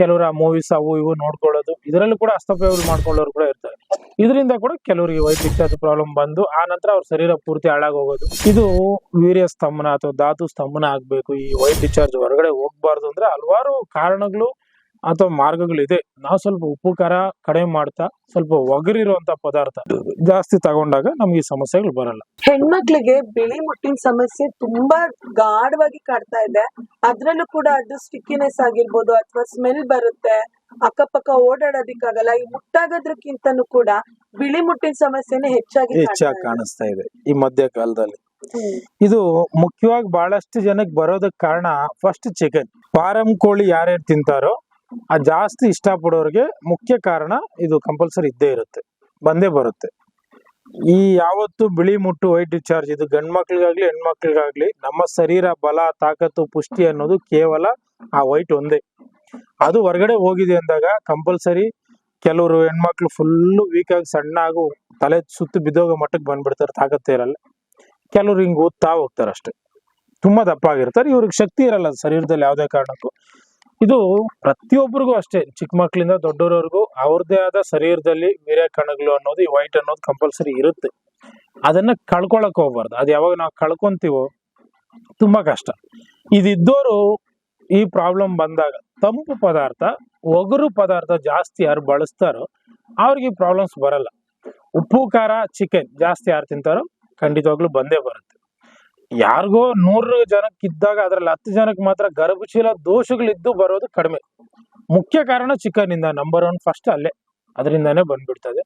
ಕೆಲವರು ಆ ಮೂವೀಸ್ ಅವು ಇವು ನೋಡ್ಕೊಳ್ಳೋದು. ಇದರಲ್ಲೂ ಕೂಡ ಹಸ್ತಪ್ರಯೋಗ ಮಾಡ್ಕೊಳ್ಳೋರು ಕೂಡ ಇರ್ತಾರೆ. ಇದರಿಂದ ಕೂಡ ಕೆಲವರಿಗೆ ಡಿಸ್ಚಾರ್ಜ್ ಪ್ರಾಬ್ಲಮ್ ಬಂದು, ಆ ನಂತರ ಅವ್ರ ಶರೀರ ಪೂರ್ತಿ ಹಾಳಾಗಿ ಹೋಗೋದು ಇದು ವೀರ್ಯ ಸ್ತಂಭನ ಅಥವಾ ಧಾತು ಸ್ತಂಭನ ಆಗ್ಬೇಕು. ಈ ವೈಟ್ ಡಿಸ್ಚಾರ್ಜ್ ಹೊರಗಡೆ ಹೋಗ್ಬಾರ್ದು ಅಂದ್ರೆ ಹಲವಾರು ಕಾರಣಗಳು ಅಥವಾ ಮಾರ್ಗಗಳಿದೆ. ನಾವು ಸ್ವಲ್ಪ ಉಪ್ಪು ಖಾರ ಕಡಿಮೆ ಮಾಡ್ತಾ ಸ್ವಲ್ಪ ಒಗರಿರುವಂತ ಪದಾರ್ಥ ಜಾಸ್ತಿ ತಗೊಂಡಾಗ ನಮ್ಗೆ ಈ ಸಮಸ್ಯೆಗಳು ಬರಲ್ಲ. ಹೆಣ್ಮಕ್ಳಿಗೆ ಬಿಳಿ ಮುಟ್ಟಿನ ಸಮಸ್ಯೆ ತುಂಬಾ ಗಾಢವಾಗಿ ಕಾಡ್ತಾ ಇದೆ. ಅದ್ರಲ್ಲೂ ಕೂಡ ಅದು ಸ್ಟಿಕ್ಕಿನೆಸ್ ಆಗಿರ್ಬೋದು ಅಥವಾ ಸ್ಮೆಲ್ ಬರುತ್ತೆ. ಅಕ್ಕಪಕ್ಕ ಓಡಾಡೋದಿಕ್ಕಾಗಲ್ಲ. ಈ ಮುಟ್ಟಾಗೋದ್ರಕ್ಕಿಂತನೂ ಕೂಡ ಬಿಳಿ ಮುಟ್ಟಿನ ಸಮಸ್ಯೆನೇ ಹೆಚ್ಚಾಗಿ ಹೆಚ್ಚಾಗಿ ಕಾಣಿಸ್ತಾ ಇದೆ ಈ ಮಧ್ಯ ಕಾಲದಲ್ಲಿ ಇದು ಮುಖ್ಯವಾಗಿ ಬಹಳಷ್ಟು ಜನಕ್ಕೆ ಬರೋದಕ್ಕೆ ಕಾರಣ ಫಸ್ಟ್ ಚಿಕನ್ ಫಾರಂ ಕೋಳಿ ಯಾರ್ಯಾರು ತಿಂತಾರೋ ಆ ಜಾಸ್ತಿ ಇಷ್ಟಪಡೋರಿಗೆ ಮುಖ್ಯ ಕಾರಣ ಇದು ಕಂಪಲ್ಸರಿ ಇದ್ದೇ ಇರುತ್ತೆ, ಬಂದೇ ಬರುತ್ತೆ. ಈ ಯಾವತ್ತು ಬಿಳಿ ಮುಟ್ಟು ವೈಟ್ ಡಿಸ್ಚಾರ್ಜ್ ಇದು ಗಂಡ್ ಮಕ್ಳಿಗಾಗ್ಲಿ ಹೆಣ್ಮಕ್ಳಿಗಾಗ್ಲಿ ನಮ್ಮ ಶರೀರ, ಬಲ, ತಾಕತ್ತು, ಪುಷ್ಟಿ ಅನ್ನೋದು ಕೇವಲ ಆ ವೈಟ್ ಒಂದೇ. ಅದು ಹೊರಗಡೆ ಹೋಗಿದೆ ಅಂದಾಗ ಕಂಪಲ್ಸರಿ ಕೆಲವರು ಹೆಣ್ಮಕ್ಳು ಫುಲ್ಲು ವೀಕ್ ಆಗಿ ಸಣ್ಣ ಆಗು, ತಲೆ ಸುತ್ತು ಬಿದ್ದೋಗೋ ಮಟ್ಟಕ್ಕೆ ಬಂದ್ಬಿಡ್ತಾರೆ, ತಾಕತ್ತೆ ಇರಲ್ಲ. ಕೆಲವ್ರು ಹಿಂಗೆ ಓದ್ತಾ ಹೋಗ್ತಾರೆ ಅಷ್ಟೇ. ತುಂಬಾ ದಪ್ಪ ಆಗಿರ್ತಾರೆ, ಇವ್ರಿಗೆ ಶಕ್ತಿ ಇರಲ್ಲ ಶರೀರದಲ್ಲಿ ಯಾವುದೇ ಕಾರಣಕ್ಕೂ. ಇದು ಪ್ರತಿಯೊಬ್ಬರಿಗೂ ಅಷ್ಟೇ, ಚಿಕ್ಕ ಮಕ್ಕಳಿಂದ ದೊಡ್ಡವರವರೆಗೂ ಅವ್ರದೇ ಆದ ಶರೀರದಲ್ಲಿ ವೀರ್ಯ ಕಣಗಳು ಅನ್ನೋದು, ಈ ವೈಟ್ ಅನ್ನೋದು ಕಂಪಲ್ಸರಿ ಇರುತ್ತೆ. ಅದನ್ನ ಕಳ್ಕೊಳಕ್ ಹೋಗ್ಬಾರ್ದು. ಅದು ಯಾವಾಗ ನಾವು ಕಳ್ಕೊಂತೀವೋ ತುಂಬಾ ಕಷ್ಟ. ಇದಿದ್ದೋರು ಈ ಪ್ರಾಬ್ಲಮ್ ಬಂದಾಗ ತಂಪು ಪದಾರ್ಥ, ಒಗರು ಪದಾರ್ಥ ಜಾಸ್ತಿ ಯಾರು ಬಳಸ್ತಾರೋ ಅವ್ರಿಗೆ ಪ್ರಾಬ್ಲಮ್ಸ್ ಬರಲ್ಲ. ಉಪ್ಪು, ಖಾರ ಚಿಕನ್ ಜಾಸ್ತಿ ಯಾರು ತಿಂತಾರೋ ಖಂಡಿತವಾಗ್ಲೂ ಬಂದೇ ಬರುತ್ತೆ. ಯಾರಿಗೋ ನೂರು ಜನಕ್ಕೆ ಇದ್ದಾಗ ಅದ್ರಲ್ಲಿ ಹತ್ತು ಜನಕ್ಕೆ ಮಾತ್ರ ಗರ್ಭಶೀಲ ದೋಷಗಳಿದ್ದು ಬರೋದು ಕಡಿಮೆ. ಮುಖ್ಯ ಕಾರಣ ಚಿಕನ್ ಇಂದ ನಂಬರ್ ಒನ್ ಫಸ್ಟ್ ಅಲ್ಲೇ. ಅದರಿಂದಾನೇ ಬಂದ್ಬಿಡ್ತದೆ.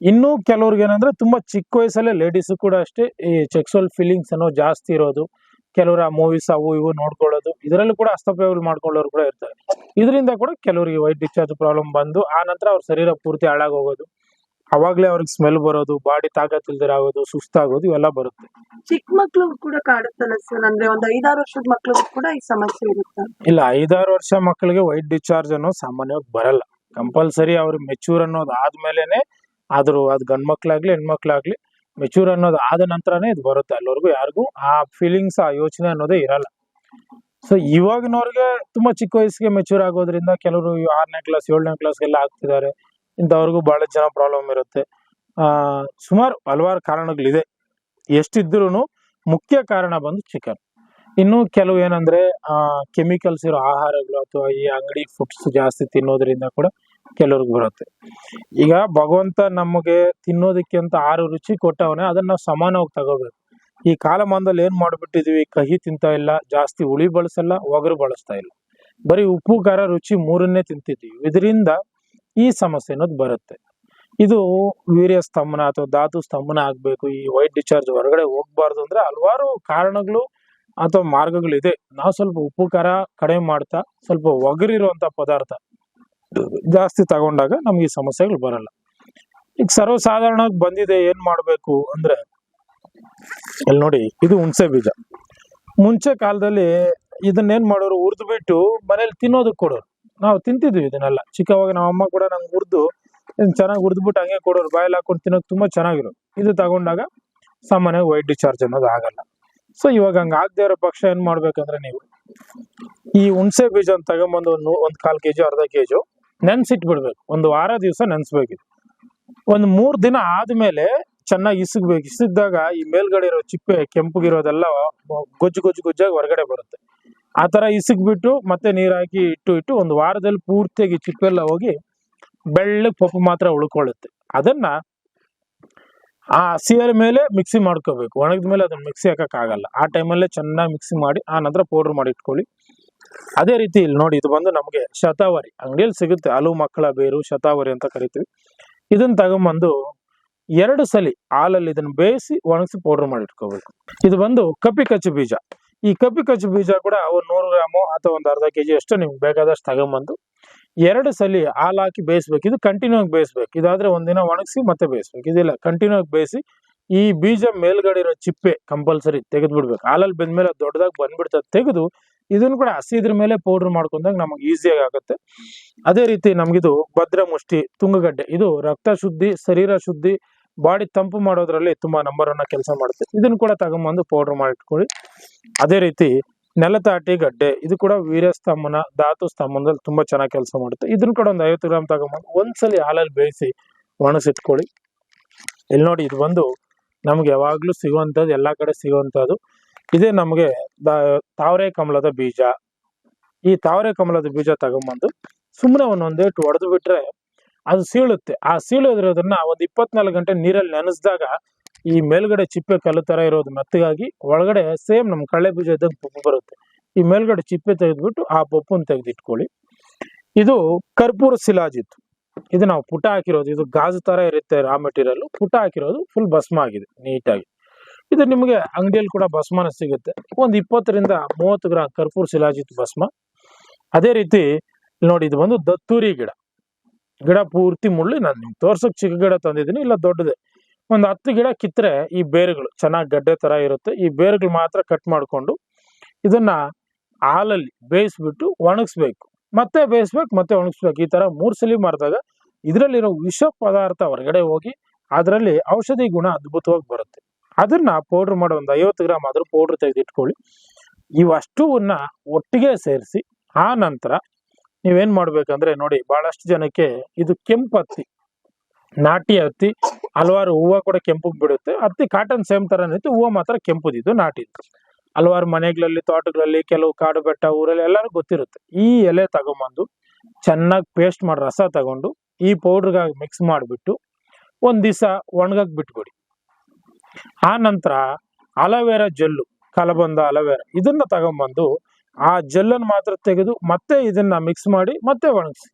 ಇನ್ನು ಕೆಲವ್ರಿಗೆ ಏನಂದ್ರೆ ತುಂಬಾ ಚಿಕ್ಕ ವಯಸ್ಸಲ್ಲೇ ಲೇಡೀಸ್ ಕೂಡ ಅಷ್ಟೇ ಈ ಸೆಕ್ಸುವಲ್ ಫೀಲಿಂಗ್ಸ್ ಅನ್ನೋ ಜಾಸ್ತಿ ಇರೋದು. ಕೆಲವರು ಆ ಮೂವೀಸ್ ಅವು ಇವು ನೋಡ್ಕೊಳ್ಳೋದು. ಇದರಲ್ಲೂ ಕೂಡ ಹಸ್ತಪ್ರಯೋಗ ಮಾಡ್ಕೊಳ್ಳೋರು ಕೂಡ ಇರ್ತಾರೆ. ಇದರಿಂದ ಕೂಡ ಕೆಲವರಿಗೆ ವೈಟ್ ಡಿಸ್ಚಾರ್ಜ್ ಪ್ರಾಬ್ಲಮ್ ಬಂದು ಆ ನಂತರ ಅವ್ರ ಶರೀರ ಪೂರ್ತಿ ಹಾಳಾಗಿ ಹೋಗೋದು ಅವಾಗ್ಲೇ ಅವ್ರಿಗೆ ಸ್ಮೆಲ್ ಬರೋದು ಬಾಡಿ ತಾಕತ್ ಇಲ್ದಿರ ಆಗೋದು ಸುಸ್ತಾಗೋದು ಇವೆಲ್ಲ ಬರುತ್ತೆ. ಚಿಕ್ಕ ಮಕ್ಳು ಕೂಡ ಕಾಡುತ್ತಲ್ಲ ಸರ್ ಅಂದ್ರೆ ಒಂದ್ ಐದಾರು ವರ್ಷದ ಮಕ್ಳಿಗೂ ಕೂಡ ಈ ಸಮಸ್ಯೆ ಇರುತ್ತೆ. ಇಲ್ಲ ಐದಾರು ವರ್ಷ ಮಕ್ಕಳಿಗೆ ವೈಟ್ ಡಿಸ್ಚಾರ್ಜ್ ಅನ್ನೋದು ಸಾಮಾನ್ಯವಾಗಿ ಬರಲ್ಲ. ಕಂಪಲ್ಸರಿ ಅವ್ರಿಗೆ ಮೆಚೂರ್ ಅನ್ನೋದು ಆದ್ಮೇಲೆನೆ ಆದ್ರೂ ಅದ್ ಗಂಡ್ ಮಕ್ಳಾಗ್ಲಿ ಹೆಣ್ಮಕ್ಳಾಗ್ಲಿ ಮೆಚೂರ್ ಅನ್ನೋದು ಆದ ನಂತರನೇ ಇದು ಬರುತ್ತೆ. ಅಲ್ಲಿವರೆಗೂ ಯಾರಿಗೂ ಆ ಫೀಲಿಂಗ್ಸ್ ಆ ಯೋಚನೆ ಅನ್ನೋದೇ ಇರಲ್ಲ. ಸೊ ಇವಾಗಿನವ್ರಿಗೆ ತುಂಬಾ ಚಿಕ್ಕ ವಯಸ್ಸಿಗೆ ಮೆಚೂರ್ ಆಗೋದ್ರಿಂದ ಕೆಲವರು ಆರನೇ ಕ್ಲಾಸ್ ಏಳನೇ ಕ್ಲಾಸ್ಗೆಲ್ಲ ಆಗ್ತಿದ್ದಾರೆ. ಇಂಥವ್ರಿಗೂ ಬಹಳ ಜನ ಪ್ರಾಬ್ಲಮ್ ಇರುತ್ತೆ. ಸುಮಾರು ಹಲವಾರು ಕಾರಣಗಳಿದೆ. ಎಷ್ಟಿದ್ರು ಮುಖ್ಯ ಕಾರಣ ಬಂದು ಚಿಕನ್ ಇನ್ನು ಕೆಲವು ಏನಂದ್ರೆ ಕೆಮಿಕಲ್ಸ್ ಇರೋ ಆಹಾರಗಳು ಅಥವಾ ಈ ಅಂಗಡಿ ಫುಡ್ಸ್ ಜಾಸ್ತಿ ತಿನ್ನೋದ್ರಿಂದ ಕೂಡ ಕೆಲವ್ರಿಗೆ ಬರುತ್ತೆ. ಈಗ ಭಗವಂತ ನಮಗೆ ತಿನ್ನೋದಕ್ಕೆ ಅಂತ ಆರು ರುಚಿ ಕೊಟ್ಟವನೇ ಅದನ್ನ ನಾವು ಸಮಾನವಾಗಿ ತಗೋಬೇಕು. ಈ ಕಾಲಮಾನದಲ್ಲಿ ಏನ್ ಮಾಡ್ಬಿಟ್ಟಿದೀವಿ? ಕಹಿ ತಿಂತ ಇಲ್ಲ, ಜಾಸ್ತಿ ಹುಳಿ ಬಳಸಲ್ಲ, ಒಗರು ಬಳಸ್ತಾ ಇಲ್ಲ. ಬರೀ ಉಪ್ಪು, ಖಾರ, ರುಚಿ ಮೂರನ್ನೇ ತಿಂತಿದ್ದೀವಿ. ಇದರಿಂದ ಈ ಸಮಸ್ಯೆ ಅನ್ನೋದು ಬರುತ್ತೆ. ಇದು ವೀರ್ಯ ಸ್ತಂಭನ ಅಥವಾ ಧಾತು ಸ್ತಂಭನ ಆಗ್ಬೇಕು, ಈ ವೈಟ್ ಡಿಸ್ಚಾರ್ಜ್ ಹೊರಗಡೆ ಹೋಗ್ಬಾರ್ದು ಅಂದ್ರೆ ಹಲವಾರು ಕಾರಣಗಳು ಅಥವಾ ಮಾರ್ಗಗಳಿದೆ. ನಾವು ಸ್ವಲ್ಪ ಉಪ್ಪು ಕಡಿಮೆ ಮಾಡ್ತಾ, ಸ್ವಲ್ಪ ಒಗರಿರುವಂತ ಪದಾರ್ಥ ಜಾಸ್ತಿ ತಗೊಂಡಾಗ ನಮ್ಗೆ ಈ ಸಮಸ್ಯೆಗಳು ಬರಲ್ಲ. ಈಗ ಸರ್ವಸಾಧಾರಣವಾಗಿ ಬಂದಿದೆ, ಏನ್ ಮಾಡ್ಬೇಕು ಅಂದ್ರೆ, ಇಲ್ಲಿ ನೋಡಿ, ಇದು ಹುಣಸೆ ಬೀಜ. ಮುಂಚೆ ಕಾಲದಲ್ಲಿ ಇದನ್ನೇನ್ ಮಾಡೋರು ಹುರಿದು ಬಿಟ್ಟು ಮನೇಲಿ ತಿನ್ನೋದಕ್ಕೆ ಕೊಡೋರು. ನಾವು ತಿಂತಿದ್ವಿ ಇದನ್ನೆಲ್ಲ. ಚಿಕ್ಕವಾಗ ನಮ್ಮ ಅಮ್ಮ ಕೂಡ ನಂಗೆ ಹುರಿದು ಚೆನ್ನಾಗಿ ಹುರಿದ್ಬಿಟ್ಟು ಹಂಗೆ ಕೊಡೋರು, ಬಾಯಲ್ಲಿ ಹಾಕೊಂಡು ತಿನ್ನೋದು ತುಂಬಾ ಚೆನ್ನಾಗಿರೋದು ಇದು ತಗೊಂಡಾಗ ಸಾಮಾನ್ಯವಾಗಿ ವೈಟ್ ಡಿಸ್ಚಾರ್ಜ್ ಅನ್ನೋದು ಆಗಲ್ಲ. ಸೊ ಇವಾಗ ಹಂಗೆ ಆಗದೆ ಇರೋ ಪಕ್ಷ ಏನ್ ಮಾಡ್ಬೇಕಂದ್ರೆ ನೀವು, ಈ ಹುಣಸೆ ಬೀಜ ಅಂತ ತಗೊಂಬಂದು ಒಂದು ಒಂದ್ ಕೆ ಕೆಜಿ, ಅರ್ಧ ಕೆಜಿ ನೆನ್ಸಿಟ್ಬಿಡ್ಬೇಕು. ಒಂದು ವಾರ ದಿವಸ ನೆನ್ಸ್ಬೇಕಿದು. ಒಂದು ಮೂರು ದಿನ ಆದ್ಮೇಲೆ ಚೆನ್ನಾಗಿ ಇಸಗ್ಬೇಕು. ಇಸಗ್ದಾಗ ಈ ಮೇಲ್ಗಡೆ ಇರೋ ಚಿಪ್ಪೆ, ಕೆಂಪಗಿರೋದೆಲ್ಲ ಗೊಜ್ಜು ಗೊಜ್ಜು, ಗೊಜ್ಜಾಗಿ ಹೊರಗಡೆ ಬರುತ್ತೆ. ಆ ಥರ ಇಸಗ್ಬಿಟ್ಟು ಮತ್ತೆ ನೀರು ಇಟ್ಟು ಇಟ್ಟು ಒಂದು ವಾರದಲ್ಲಿ ಪೂರ್ತಿಯಾಗಿ ಚಿಪ್ಪೆಲ್ಲ ಹೋಗಿ ಬೆಳ್ಳಗ್ ಪಪ್ಪು ಮಾತ್ರ ಉಳ್ಕೊಳ್ಳುತ್ತೆ. ಅದನ್ನ ಆ ಹಸಿಯರ ಮೇಲೆ ಮಿಕ್ಸಿ ಮಾಡ್ಕೋಬೇಕು. ಒಣಗಿದ ಮೇಲೆ ಅದನ್ನ ಮಿಕ್ಸಿ ಹಾಕೋಕ್ಕಾಗಲ್ಲ. ಆ ಟೈಮಲ್ಲೇ ಚೆನ್ನಾಗಿ ಮಿಕ್ಸಿ ಮಾಡಿ, ಆ ನಂತರ ಪೌಡರ್ ಮಾಡಿ ಇಟ್ಕೊಳ್ಳಿ. ಅದೇ ರೀತಿ ಇಲ್ಲಿ ನೋಡಿ, ಇದು ಬಂದು ನಮಗೆ ಶತಾವರಿ. ಅಂಗಡಿಯಲ್ಲಿ ಸಿಗುತ್ತೆ. ಹಲವು ಮಕ್ಕಳ, ಬೇರು, ಶತಾವರಿ ಅಂತ ಕರಿತೀವಿ. ಇದನ್ನ ತಗೊಂಬಂದು ಎರಡು ಸಲಿ ಹಾಲಲ್ಲಿ ಇದನ್ನ ಬೇಯಿಸಿ ಒಣಗಿಸಿ ಪೌಡರ್ ಮಾಡಿ ಇಟ್ಕೋಬೇಕು. ಇದು ಬಂದು ಕಪ್ಪಿ ಕಚ್ಚು ಬೀಜ. ಈ ಕಬ್ಬಿ ಕಚ್ಚು ಬೀಜ ಕೂಡ ಒಂದು ನೂರು ಗ್ರಾಮು ಅಥವಾ ಒಂದು ಅರ್ಧ ಕೆಜಿ ಅಷ್ಟು ನಿಮ್ಗೆ ಬೇಕಾದಷ್ಟು ತಗೊಂಬಂದು ಎರಡು ಸಲಿ ಹಾಲು ಹಾಕಿ ಬೇಯಿಸ್ಬೇಕು. ಇದು ಕಂಟಿನ್ಯೂ ಆಗಿ ಬೇಯಿಸ್ಬೇಕು. ಇದಾದ್ರೆ ಒಂದಿನ ಒಣಗಿಸಿ ಮತ್ತೆ ಬೇಯಿಸ್ಬೇಕು. ಇದಿಲ್ಲ ಕಂಟಿನ್ಯೂ ಆಗಿ ಬೇಯಿಸಿ ಈ ಬೀಜ ಮೇಲ್ಗಡೆ ಇರೋ ಚಿಪ್ಪೆ ಕಂಪಲ್ಸರಿ ತೆಗೆದು ಬಿಡ್ಬೇಕು. ಹಾಲಲ್ಲಿ ಬೆಂದ್ಮೇಲೆ ದೊಡ್ಡದಾಗಿ ಬಂದ್ಬಿಡ್ತದೆ. ತೆಗೆದು ಇದನ್ನು ಕೂಡ ಹಸಿದ್ರ ಮೇಲೆ ಪೌಡರ್ ಮಾಡ್ಕೊಂಡಾಗ ನಮಗೆ ಈಸಿಯಾಗಿ ಆಗುತ್ತೆ. ಅದೇ ರೀತಿ ನಮಗಿದು ಭದ್ರ ಮುಷ್ಟಿ ತುಂಗಗಡ್ಡೆ, ಇದು ರಕ್ತ ಶುದ್ಧಿ, ಶರೀರ ಶುದ್ಧಿ ಬಾಡಿ ತಂಪು ಮಾಡೋದ್ರಲ್ಲಿ ತುಂಬಾ ನಂಬರ್ ಅನ್ನ ಕೆಲಸ ಮಾಡುತ್ತೆ. ಇದನ್ನ ಕೂಡ ತಗೊಂಬಂದು ಪೌಡರ್ ಮಾಡಿಟ್ಕೊಳ್ಳಿ ಅದೇ ರೀತಿ ನೆಲತಾಟಿ ಗಡ್ಡೆ, ಇದು ಕೂಡ ವೀರ್ಯ ಸ್ತಂಭನ, ಧಾತು ಸ್ತಂಭನದಲ್ಲಿ ತುಂಬಾ ಚೆನ್ನಾಗಿ ಕೆಲಸ ಮಾಡುತ್ತೆ. ಇದನ್ನ ಕೂಡ ಒಂದು ಐವತ್ತು ಗ್ರಾಮ್ ತಗೊಂಬಂದು ಒಂದ್ಸಲಿ ಹಾಲಲ್ಲಿ ಬೇಯಿಸಿ ಒಣಸಿಟ್ಕೊಳ್ಳಿ ಇಲ್ಲಿ ನೋಡಿ, ಇದು ಬಂದು ನಮ್ಗೆ ಯಾವಾಗ್ಲೂ ಸಿಗುವಂತದ್ದು ಎಲ್ಲಾ ಕಡೆ ಸಿಗುವಂತದ್ದು ಇದೇ ನಮಗೆ ತಾವರೆ ಕಮಲದ ಬೀಜ. ಈ ತಾವರೆ ಕಮಲದ ಬೀಜ ತಗೊಂಬಂದು ಸುಮ್ಮನೆ ಒಂದೊಂದೇಟು ಹೊಡೆದು ಬಿಟ್ರೆ ಅದು ಸೀಳುತ್ತೆ. ಆ ಸೀಳೋದ್ರದನ್ನ ಒಂದು ಇಪ್ಪತ್ನಾಲ್ಕು ಗಂಟೆ ನೀರಲ್ಲಿ ನೆನೆಸಿದಾಗ ಈ ಮೇಲ್ಗಡೆ ಚಿಪ್ಪೆ ಕಲ್ಲು ತರ ಇರೋದು ಮೆತ್ತಗಾಗಿ ಒಳಗಡೆ ಸೇಮ್ ನಮ್ಮ ಕಳೆ ಬೀಜ ಇದ್ದಂಗೆ ಪಪ್ಪು ಬರುತ್ತೆ. ಈ ಮೇಲ್ಗಡೆ ಚಿಪ್ಪೆ ತೆಗೆದ್ಬಿಟ್ಟು ಆ ಪಪ್ಪನ್ನ ತೆಗೆದಿಟ್ಕೊಳ್ಳಿ. ಇದು ಕರ್ಪೂರ ಶಿಲಾಜಿತ್ತು. ಇದು ನಾವು ಪುಟ ಹಾಕಿರೋದು. ಇದು ಗಾಜು ತರ ಇರುತ್ತೆ ರಾ ಮೆಟೀರಿಯಲ್ ಪುಟ ಹಾಕಿರೋದು ಫುಲ್ ಭಸ್ಮ ಆಗಿದೆ, ನೀಟಾಗಿ. ಇದು ನಿಮಗೆ ಅಂಗಡಿಯಲ್ಲಿ ಕೂಡ ಭಸ್ಮನ ಸಿಗುತ್ತೆ. ಒಂದು ಇಪ್ಪತ್ತರಿಂದ ಮೂವತ್ತು ಗ್ರಾಮ್ ಕರ್ಪೂರ ಶಿಲಾಜಿತ್ ಭಸ್ಮ. ಅದೇ ರೀತಿ, ನೋಡಿ ಇದು ಬಂದು ದತ್ತೂರಿ ಗಿಡ. ಗಿಡ ಪೂರ್ತಿ ಮುಳ್ಳಿ ನಾನು ನಿಮ್ಗೆ ತೋರ್ಸೋಕೆ ಚಿಕ್ಕ ಗಿಡ ತಂದಿದ್ದೀನಿ, ಇಲ್ಲ ದೊಡ್ಡದೆ. ಒಂದು ಹತ್ತು ಗಿಡ ಕಿತ್ತರೆ ಈ ಬೇರುಗಳು, ಚೆನ್ನಾಗಿ ಗಡ್ಡೆ ತರ ಇರುತ್ತೆ, ಈ ಬೇರುಗಳು ಮಾತ್ರ ಕಟ್ ಮಾಡಿಕೊಂಡು ಇದನ್ನ ಹಾಲಲ್ಲಿ ಬೇಯಿಸ್ಬಿಟ್ಟು ಒಣಗಿಸ್ಬೇಕು. ಮತ್ತೆ ಬೇಯಿಸ್ಬೇಕು, ಮತ್ತೆ ಒಣಗಿಸ್ಬೇಕು. ಈ ತರ ಮೂರು ಸಲಿ ಮಾಡಿದಾಗ ಇದರಲ್ಲಿರೋ ವಿಷ ಪದಾರ್ಥ ಹೊರಗಡೆ ಹೋಗಿ ಅದರಲ್ಲಿ ಔಷಧಿ ಗುಣ ಅದ್ಭುತವಾಗಿ ಬರುತ್ತೆ. ಅದನ್ನ ಪೌಡರ್ ಮಾಡೋ ಒಂದು ಐವತ್ತು ಗ್ರಾಮ್ ಆದರೂ ಪೌಡರ್ ತೆಗೆದಿಟ್ಕೊಳ್ಳಿ. ಇವಷ್ಟುವನ್ನ ಒಟ್ಟಿಗೆ ಸೇರಿಸಿ, ಆ ನಂತರ ನೀವೇನ್ ಮಾಡ್ಬೇಕಂದ್ರೆ ನೋಡಿ, ಬಹಳಷ್ಟು ಜನಕ್ಕೆ ಇದು ಕೆಂಪು ಹತ್ತಿ, ನಾಟಿ ಹತ್ತಿ, ಹಲವಾರು ಹೂವು ಕೂಡ ಕೆಂಪು ಬಿಡುತ್ತೆ. ಹತ್ತಿ ಕಾಟನ್ ಸೇಮ್ ತರ ಇರುತ್ತೆ, ಹೂವು ಮಾತ್ರ ಕೆಂಪುದಿದ್ದು ನಾಟಿ ಹಲವಾರು ಮನೆಗಳಲ್ಲಿ, ತೋಟಗಳಲ್ಲಿ, ಕೆಲವು ಕಾಡು ಬೆಟ್ಟ, ಊರಲ್ಲಿ ಎಲ್ಲರೂ ಗೊತ್ತಿರುತ್ತೆ. ಈ ಎಲೆ ತಗೊಂಬಂದು ಚೆನ್ನಾಗಿ ಪೇಸ್ಟ್ ಮಾಡಿ ರಸ ತಗೊಂಡು, ಈ ಪೌಡ್ರ್ಗಾಗಿ ಮಿಕ್ಸ್ ಮಾಡಿಬಿಟ್ಟು ಒಂದ್ ದಿವಸ ಒಣಗಕ್ ಬಿಟ್ಬಿಡಿ. ಆ ನಂತರ ಅಲೋವೆರಾ ಜೆಲ್ಲು, ಕಲಬಂದ ಅಲೋವೆರಾ ಇದನ್ನ ತಗೊಂಬಂದು ಆ ಜೆಲ್ಲನ್ನು ಮಾತ್ರ ತೆಗೆದು ಮತ್ತೆ ಇದನ್ನ ಮಿಕ್ಸ್ ಮಾಡಿ ಮತ್ತೆ ಒಣಗಿಸಿ.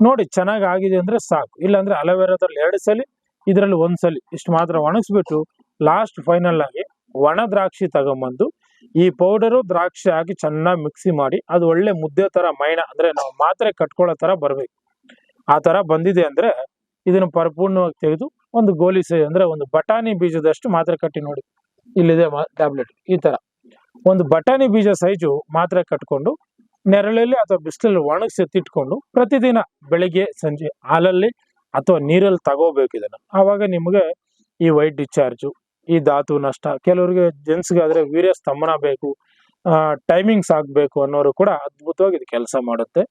ನೋಡಿ ಚೆನ್ನಾಗಿ ಆಗಿದೆ ಅಂದ್ರೆ ಸಾಕು. ಇಲ್ಲಾಂದ್ರೆ ಅಲೋವೆರಾದಲ್ಲಿ ಎರಡು ಸಲ, ಇದರಲ್ಲಿ ಒಂದ್ಸಲಿ ಇಷ್ಟು ಮಾತ್ರ ಒಣಗಿಸ್ಬಿಟ್ಟು ಲಾಸ್ಟ್ ಫೈನಲ್ ಆಗಿ ಒಣ ದ್ರಾಕ್ಷಿ ತಗೊಂಬಂದು ಈ ಪೌಡರು ದ್ರಾಕ್ಷಿ ಹಾಕಿ ಚೆನ್ನಾಗಿ ಮಿಕ್ಸಿ ಮಾಡಿ ಅದು ಒಳ್ಳೆ ಮುದ್ದೆ ತರ, ಮೈನ ಅಂದ್ರೆ ನಾವು ಮಾತ್ರೆ ಕಟ್ಕೊಳ್ಳೋ ತರ ಬರ್ಬೇಕು. ಆ ತರ ಬಂದಿದೆ ಅಂದ್ರೆ ಇದನ್ನ ಪರಿಪೂರ್ಣವಾಗಿ ತೆಗೆದು ಒಂದು ಗೋಲಿ ಅಂದ್ರೆ ಒಂದು ಬಟಾಣಿ ಬೀಜದಷ್ಟು ಮಾತ್ರೆ ಕಟ್ಟಿ ನೋಡಿ. ಇಲ್ಲಿದೆ ಟ್ಯಾಬ್ಲೆಟ್ ಈ ತರ. ಒಂದು ಬಟಾಣಿ ಬೀಜ ಸೈಜು ಮಾತ್ರ ಕಟ್ಕೊಂಡು ನೆರಳಲ್ಲಿ ಅಥವಾ ಬಿಸಿಲಲ್ಲಿ ಒಣಗಿಸಿ ಎತ್ತಿಟ್ಕೊಂಡು ಪ್ರತಿದಿನ ಬೆಳಿಗ್ಗೆ, ಸಂಜೆ ಹಾಲಲ್ಲಿ ಅಥವಾ ನೀರಲ್ಲಿ ತಗೋಬೇಕು ಇದನ್ನು. ಆವಾಗ ನಿಮಗೆ ಈ ವೈಟ್ ಡಿಸ್ಚಾರ್ಜು, ಈ ಧಾತು ನಷ್ಟ, ಕೆಲವರಿಗೆ ಜೆಂಟ್ಸ್ಗೆ ಆದ್ರೆ ವೀರ್ಯ ಸ್ತಂಭನ ಬೇಕು ಟೈಮಿಂಗ್ಸ್ ಆಗಬೇಕು ಅನ್ನೋರು ಕೂಡ ಅದ್ಭುತವಾಗಿ ಇದು ಕೆಲಸ ಮಾಡುತ್ತೆ.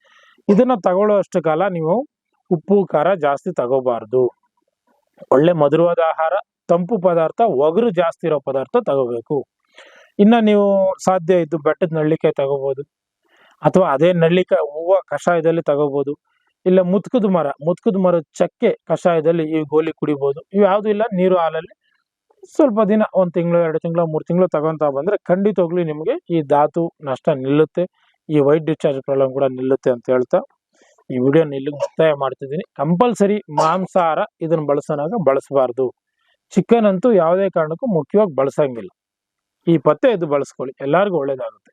ಇದನ್ನ ತಗೊಳ್ಳೋಷ್ಟು ಕಾಲ ನೀವು ಉಪ್ಪು, ಖಾರ ಜಾಸ್ತಿ ತಗೋಬಾರ್ದು. ಒಳ್ಳೆ ಮಧುರವಾದ ಆಹಾರ, ತಂಪು ಪದಾರ್ಥ, ಒಗರು ಜಾಸ್ತಿ ಇರೋ ಪದಾರ್ಥ ತಗೋಬೇಕು. ಇನ್ನ ನೀವು ಸಾಧ್ಯ ಇದ್ದು ಬೆಟ್ಟದ ನಳ್ಳಿಕಾಯಿ ತಗೋಬಹುದು ಅಥವಾ ಅದೇ ನಳ್ಳಿಕಾಯಿ ಹೂವು ಕಷಾಯದಲ್ಲಿ ತಗೋಬಹುದು ಇಲ್ಲ ಮುತ್ಕದ ಮರ ಮುತ್ಕದ ಮರದ ಚಕ್ಕೆ ಕಷಾಯದಲ್ಲಿ ಈ ಗೋಲಿ ಕುಡಿಬಹುದು ಇವು ಯಾವ್ದು ಇಲ್ಲ, ನೀರು ಹಾಲಲ್ಲಿ ಸ್ವಲ್ಪ ದಿನ, ಒಂದು ತಿಂಗಳು, ಎರಡು ತಿಂಗಳು, ಮೂರು ತಿಂಗಳು ತಗೊಂತ ಬಂದ್ರೆ ಹೋಗ್ಲಿ ನಿಮಗೆ ಈ ಧಾತು ನಷ್ಟ ನಿಲ್ಲುತ್ತೆ. ಈ ವೈಟ್ ಡಿಸ್ಚಾರ್ಜ್ ಪ್ರಾಬ್ಲಮ್ ಕೂಡ ನಿಲ್ಲುತ್ತೆ ಅಂತ ಹೇಳ್ತಾ ಈ ವಿಡಿಯೋ ನಿಲ್ಲಿಗೆ ಮುಕ್ತಾಯ ಮಾಡ್ತಿದ್ದೀನಿ. ಕಂಪಲ್ಸರಿ ಮಾಂಸಾಹಾರ ಇದನ್ನು ಬಳಸೋನಾಗ ಬಳಸಬಾರ್ದು. ಚಿಕನ್ ಅಂತೂ ಯಾವುದೇ ಕಾರಣಕ್ಕೂ ಮುಖ್ಯವಾಗಿ ಬಳಸಂಗಿಲ್ಲ. ಈ ಪತ್ತೆ ಇದು ಬಳಸ್ಕೊಳ್ಳಿ. ಎಲ್ಲರಿಗೂ ಒಳ್ಳೇದಾಗುತ್ತೆ.